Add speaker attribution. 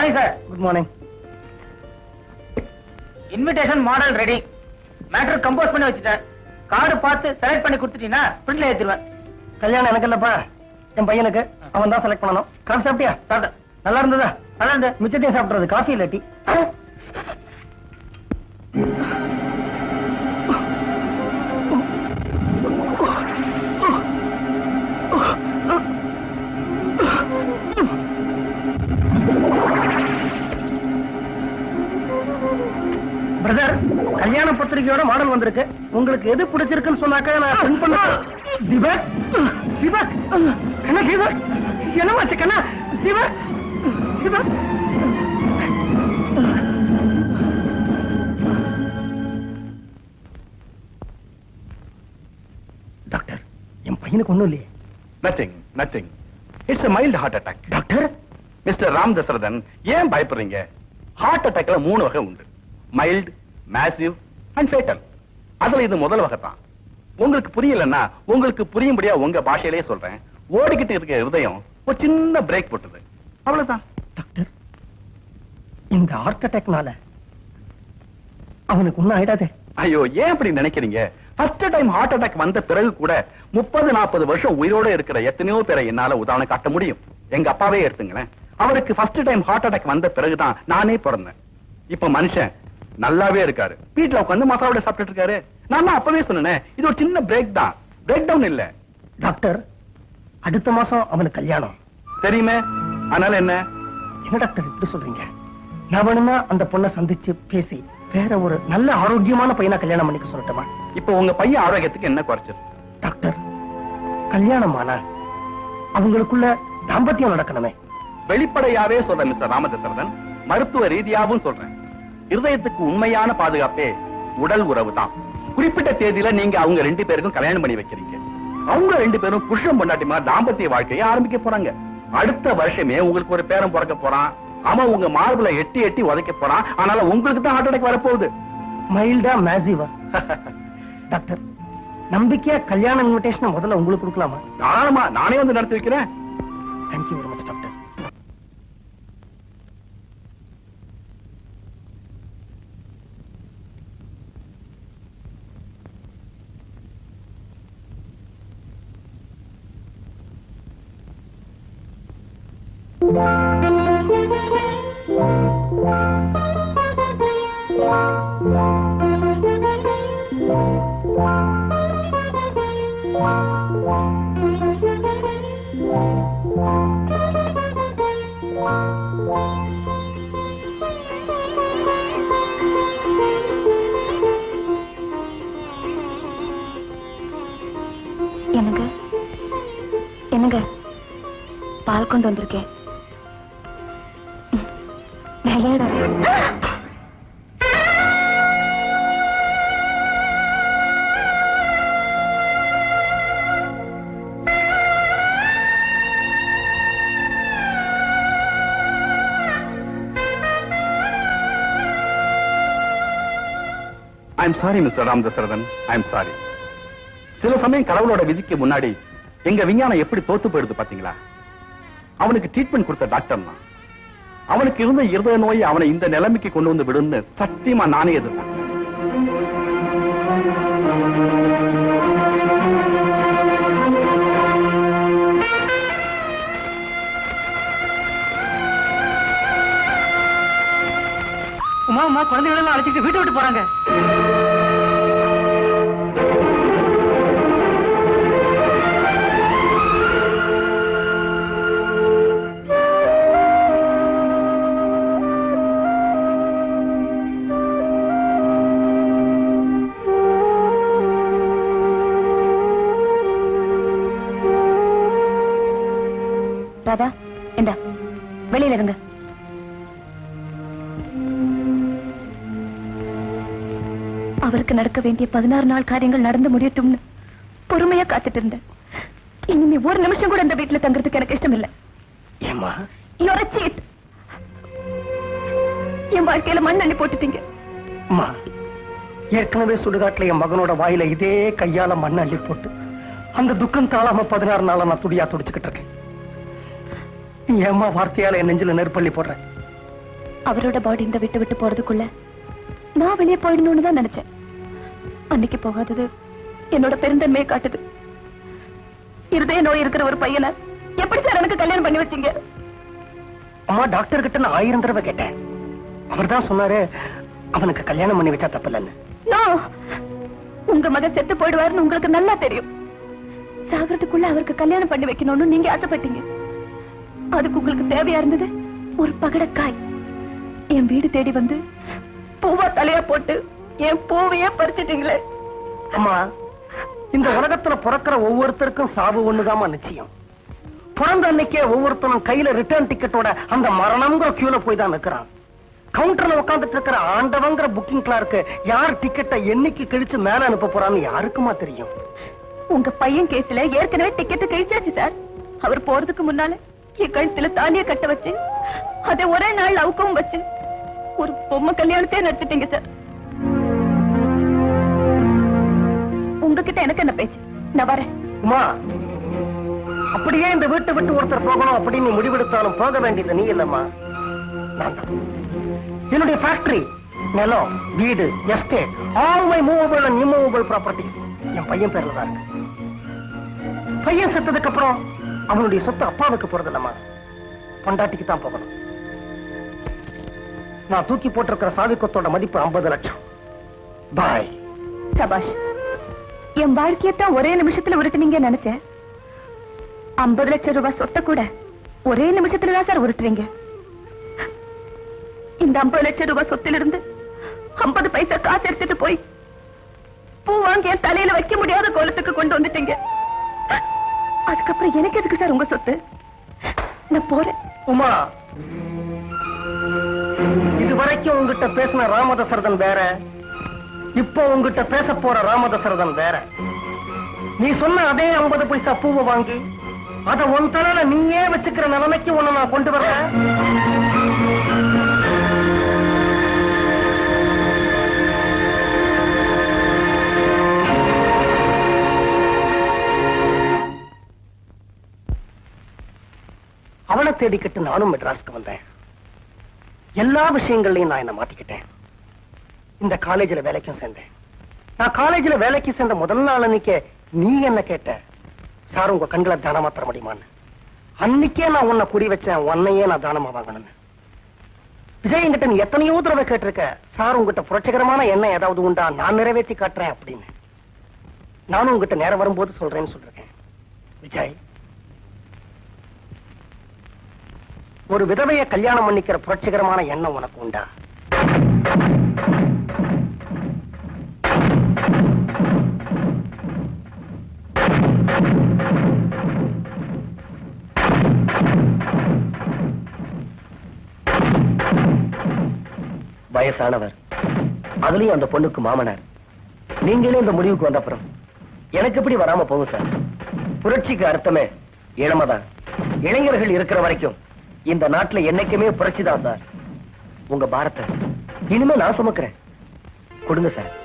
Speaker 1: Morning sir
Speaker 2: good morning
Speaker 1: invitation model ready matter compose பண்ணி வச்சுட்டேன். Card பார்த்து select பண்ணி கொடுத்துட்டீங்கன்னா பிரிண்ட்ல ஏத்திடுவேன்.
Speaker 2: கல்யாணம் எனக்கு இல்லப்பா. என் பையனுக்கு அவன் தான் செலக்ட் பண்ணணும். காஃபி சாப்பிட்டியா?
Speaker 1: சாப்பிட்டேன்.
Speaker 2: நல்லா இருந்ததா?
Speaker 1: நல்லா இருந்து
Speaker 2: மிச்சத்தையும் சாப்பிட்றது. காஃபி இல்லாட்டி. பிரதர் பத்திரிகையோட மாடல் வந்திருக்கு. உங்களுக்கு எது பிடிச்சிருக்குன்னு சொன்னாக்க நான் print பண்ண தீபக் தீபக் என்ன தீபக் என்னமாச்சு கண்ணா தீபக் தீபக் டாக்டர் என் பையனுக்கு ஒண்ணும் இல்லையே.
Speaker 3: Nothing nothing it's a mild heart attack
Speaker 2: doctor?
Speaker 3: Mister Ram Dasarathan ஏன் பயப்படுறீங்க? ஹார்ட் அட்டாக்ல மூணு வகை உண்டு. மைல்டு மேசிவ் அண்ட் ஃபேட்டல் அதுல இது முதல் வகை தான் உங்களுக்கு புரியலன்னா உங்களுக்கு புரியும்படியா உங்க பாஷையிலேயே சொல்றேன். ஓடிக்கிட்டு இருக்க இருதயம் ஒரு சின்ன பிரேக் போட்டுது. அவ்வளவுதான்.
Speaker 2: டாக்டர் இந்த ஹார்ட் அட்டாக்னால அவனுக்கு ஒண்ணும் ஆயிடாதே
Speaker 3: ஐயோ ஏன் அப்படி நினைக்கிறீங்க? ஃபர்ஸ்ட் டைம் ஹார்ட் அட்டாக் வந்த பிறகு கூட முப்பது நாற்பது வருஷம் உயிரோட இருக்கிற எத்தனையோ பேரை என்னால உதாரணம் காட்ட முடியும். எங்க அப்பாவே எடுத்துங்களேன். அவருக்கு ஃபர்ஸ்ட் டைம் ஹார்ட் அட்டாக் வந்த பிறகுதான் நானே பிறந்தேன். இப்ப மனுஷன் நல்லாவே இருக்காரு. வீட்டுல உட்காந்து மசாலோட சாப்பிட்டுட்டு இருக்காரு. நான் அப்பவே சொன்னேன் இது ஒரு சின்ன பிரேக் தான். பிரேக் டவுன் இல்ல.
Speaker 2: டாக்டர் அடுத்த மாசம் அவனுக்கு கல்யாணம்.
Speaker 3: தெரியுமே? அதனால என்ன?
Speaker 2: என்ன டாக்டர் இப்படி சொல்றீங்க? நான் அந்த பொண்ணை சந்திச்சு பேசி வேற ஒரு நல்ல ஆரோக்கியமான பையனா கல்யாணம் பண்ணிக்க சொல்லட்டுமா?
Speaker 3: இப்ப உங்க பையன் ஆரோக்கியத்துக்கு என்ன குறைச்சது
Speaker 2: டாக்டர் கல்யாணம் ஆனா அவங்களுக்குள்ள தாம்பத்தியம் நடக்கணுமே.
Speaker 3: வெளிப்படையாவே சொல்றேன் மிஸ்டர் ராமதசரதன். மருத்துவ ரீதியாவும் சொல்றேன். இருதயத்துக்கு உண்மையான பாதுகாப்பே உடல் உறவு தான். குறிப்பிட்ட தேதியில நீங்க அவங்க ரெண்டு பேருக்கும் கல்யாணம் பண்ணி வைக்கிறீங்க. அவங்க ரெண்டு பேரும் புருஷன் பொண்டாட்டிமா தாம்பத்திய வாழ்க்கையை ஆரம்பிக்க போறாங்க. அடுத்த வருஷமே உங்களுக்கு ஒரு பேரன் பிறக்க போறான். அவன் உங்க மார்புல எட்டி எட்டி உதைக்க போறான். ஆனால உங்களுக்கு தான் ஹார்ட் அட்டாக் வரப்போகுது.
Speaker 2: மைல்டா மேசிவா டாக்டர் நம்பிக்கையா கல்யாண இன்விடேஷன் முதல்ல உங்களுக்கு கொடுக்கலாமா?
Speaker 3: தாராளமா நானே வந்து நடத்தி வைக்கிறேன்.
Speaker 2: தேங்க்யூ
Speaker 4: என்னங்க? என்னங்க? பால் கொண்டு வந்திருக்கேன். விளையாட
Speaker 3: I'm sorry mister Ram Dasarathan I'm sorry சில சமயம் கடவுளோட விதிக்கு முன்னாடி எங்க விஞ்ஞானம் எப்படி தோத்து போயிடுது பாத்தீங்களா? அவனுக்கு ட்ரீட்மெண்ட் கொடுத்த டாக்டர் தான். அவனுக்கு இருந்த இருதய நோய் அவனை இந்த நிலைமைக்கு கொண்டு வந்து விடுன்னு சத்தியமா நானே எதிர்த்தேன்.
Speaker 1: உமா உமா குழந்தைகள் எல்லாம் அழைச்சிட்டு வீட்டை விட்டு போறாங்க.
Speaker 4: வெளியில இருங்க. அவருக்கு நடக்க வேண்டிய பதினாறு நாள் காரியங்கள் நடந்து முடியட்டும்னு பொறுமையா காத்துட்டு இருந்தேன். இனிமே ஒரு நிமிஷம் கூட இந்த வீட்டுல தங்குறதுக்கு எனக்கு இஷ்டம் இல்ல. என் வாழ்க்கையில மண் அள்ளி போட்டுட்டீங்க.
Speaker 2: அம்மா ஏற்கனவே சுடுகாட்டுல என் மகனோட வாயில இதே கையால மண் அள்ளி போட்டு அந்த துக்கம் தாளாம பதினாறு நாளா நான் துடியா துடிச்சுக்கிட்டு இருக்கேன். நீ ஏம்மா வார்த்தையால என் நெஞ்சில நெருப்பள்ளி போடுற?
Speaker 4: அவரோட பாடி இந்த விட்டு விட்டு போறதுக்குள்ள நான் வெளியே போயிடணும்னு தான் நினைச்சேன். அன்னைக்கு போகாதது என்னோட பெருந்தன்மையை காட்டுது. இருதய நோய் இருக்கிற ஒரு பையனை எப்படி சார் எனக்கு கல்யாணம் பண்ணி வச்சீங்க?
Speaker 2: அம்மா டாக்டர் கிட்ட நான் ஆயிரம் தடவை கேட்டேன். அவர் தான் சொன்னாரு அவனுக்கு கல்யாணம் பண்ணி வச்சா தப்பில்லைன்னு.
Speaker 4: நோ! உங்க மகன் செத்து போயிடுவாருன்னு உங்களுக்கு நல்லா தெரியும். சாகிறதுக்குள்ள அவருக்கு கல்யாணம் பண்ணி வைக்கணும்னு நீங்க ஆசைப்பட்டீங்க. அதுக்கு உங்களுக்கு தேவையா இருந்தது? ஒரு பகடக்காய். என் வீடு தேடி வந்து பூவா தலையா போட்டு என் பூவையே பறிச்சிட்டீங்களே.
Speaker 2: அம்மா இந்த உலகத்துல பிறக்கிற ஒவ்வொருத்தருக்கும் சாவு ஒண்ணுதாம்மா நிச்சயம். பிறந்த அன்னைக்கே ஒவ்வொருத்தனும் கையில ரிட்டர்ன் டிக்கெட்டோட அந்த மரணம்ங்கிற கியூல போய் தான் நிக்கிறான். கவுண்டர்ல உட்கார்ந்துட்டு இருக்கிற ஆண்டவங்கிற புக்கிங் கிளார்க்கு யார் டிக்கெட்டை என்னைக்கு கழிச்சு மேல அனுப்ப போறான்னு யாருக்குமா தெரியும்?
Speaker 4: உங்க பையன் கேஸ்ல ஏற்கனவே டிக்கெட் கழிச்சாச்சு சார் அவர் போறதுக்கு முன்னால என் கழுத்துல தாலிய கட்ட வச்சு அதை ஒரே நாள் அவுக்கவும் வச்சு ஒரு பொம்மை கல்யாணத்தையே நடத்திட்டீங்க சார். உங்ககிட்ட எனக்கு என்ன பேச்சு? நான் வரேன்.
Speaker 2: உமா அப்படியே இந்த வீட்டை விட்டு ஒருத்தர் போகணும் அப்படின்னு முடிவெடுத்தாலும் போக வேண்டியது நீ இல்லம்மா. என்னுடைய ஃபேக்டரி நிலம் வீடு estate all my movable and immovable properties என் பையன் பேர்ல தான் இருக்கு. பையன் செத்ததுக்கு அப்புறம் அவனுடைய சொத்து அப்பாவுக்கு போறது இல்லம்மா பொண்டாட்டிக்கு தான் போகணும். நான் தூக்கி போட்டிருக்கிற சாவி கொத்தோட மதிப்பு 50 லட்சம். பாய்
Speaker 4: சபாஷ் என் வாழ்க்கையத்தான் ஒரே நிமிஷத்துல உருட்டுனீங்க நினைச்சேன். ஐம்பது லட்சம் ரூபாய் சொத்தை கூட ஒரே நிமிஷத்துல தான் சார் உருட்டுறீங்க. இந்த ஐம்பது லட்சம் ரூபாய் சொத்திலிருந்து ஐம்பது பைசா காசு எடுத்துட்டு போய் பூ வாங்கி என் தலையில வைக்க முடியாத கோலத்துக்கு கொண்டு வந்துட்டீங்க. அதுக்கப்புறம் எனக்கு எதுக்கு சார் உங்க சொத்து? நான் போறேன்.
Speaker 2: உமா. இதுவரைக்கும் உங்ககிட்ட பேசின ராமதசரதன் வேற. இப்போ உங்ககிட்ட பேச போற ராமதசரதன் வேற. நீ சொன்ன அதே 50 பைசா பூவை வாங்கி அத உன் தலையில நீயே வச்சுக்கிற நிலைமைக்கு உன்னை நான் கொண்டு வரேன் தேடிக்கிட்டு நானும் மெட்ராஸ்க்கு வந்தேன். எல்லா விஷயங்கள்லயும் நான் என்ன மாத்திக்கிட்டேன். இந்த காலேஜில் வேலைக்கும் சேர்ந்தேன். நான் காலேஜில் வேலைக்கு சேர்ந்த முதல் நாள் அன்னைக்கே நீ என்ன கேட்ட? சார் உங்க கண்களை தானமா தர முடியுமான்னு. அன்னைக்கே நான் உன்னை குடி வச்சேன். உன்னையே நான் தானமா வாங்கணும்னு. விஜய் என்கிட்ட நீ எத்தனையோ தடவை கேட்டிருக்க? சார் உங்ககிட்ட புரட்சிகரமான எண்ணம் ஏதாவது உண்டா? நான் நிறைவேற்றி காட்டுறேன் அப்படின்னு. நானும் உங்ககிட்ட நேரம் வரும்போது சொல்றேன்னு சொல்றேன் விஜய் ஒரு விதவைய கல்யாணம் பண்ணிக்கிற புரட்சிகரமான எண்ணம் உனக்கு உண்டா? வயசானவர். அதுலயும் அந்த பொண்ணுக்கு மாமனார். நீங்களே இந்த முடிவுக்கு வந்த அப்புறம் எனக்கு எப்படி வராம போகும் சார்? புரட்சிக்கு அர்த்தமே இளமதான். இளைஞர்கள் இருக்கிற வரைக்கும் இந்த நாட்டுல என்னைக்குமே புரட்சிதான் சார். உங்க பாரத்தை இனிமே நான் சுமக்கிறேன். கொடுங்க சார்.